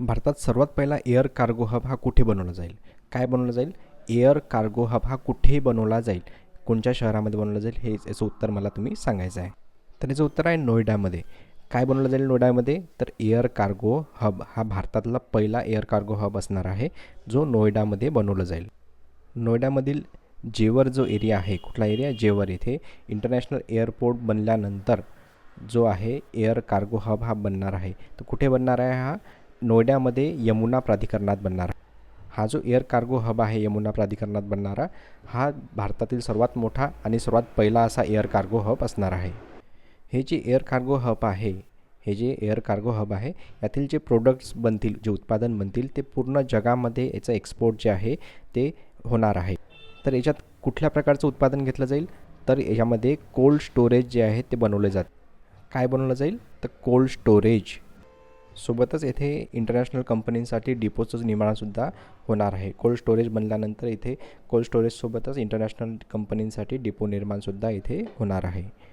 भारतात सर्वात पहिला एअर कार्गो हब हा कुठे बनवला जाईल? काय बनवला जाईल? एअर कार्गो हब हा कुठे बनवला जाईल? कोणत्या शहरामध्ये बनवला जाईल? हे याचं उत्तर मला तुम्ही सांगायचं आहे. तर याचं उत्तर आहे नोएडामध्ये. काय बनवलं जाईल नोएडामध्ये? तर एअर कार्गो हब हा भारतातला पहिला एअर कार्गो हब असणार आहे जो नोएडामध्ये बनवलं जाईल. नोएडामधील जेवर जो एरिया आहे कुठला एरिया? जेवर येथे इंटरनॅशनल एअरपोर्ट बनल्यानंतर जो आहे एअर कार्गो हब हा बनणार आहे. तर कुठे बनणार आहे हा? नोएडामध्ये यमुना प्राधिकरणात बनणार. हा जो एअर कार्गो हब आहे यमुना प्राधिकरणात बनणारा हा भारतातील सर्वात मोठा आणि सर्वात पहिला असा एअर कार्गो हब असणार आहे. हे जे एअर कार्गो हब आहे हे जे एअर कार्गो हब आहे यातील जे प्रोडक्ट्स बनतील जे उत्पादन बनतील ते पूर्ण जगामध्ये याचं एक्सपोर्ट जे आहे ते होणार आहे. तर याच्यात कुठल्या प्रकारचं उत्पादन घेतलं जाईल? तर याच्यामध्ये कोल्ड स्टोरेज जे आहे ते बनवले जात. काय बनवलं जाईल? तर कोल्ड स्टोरेज सोबतच येथे इंटरनॅशनल कंपनींसाठी डिपोचं निर्माणसुद्धा होणार आहे. कोल्ड स्टोरेज बनल्यानंतर इथे कोल्ड स्टोरेजसोबतच इंटरनॅशनल कंपनींसाठी डिपो निर्माणसुद्धा इथे होणार आहे.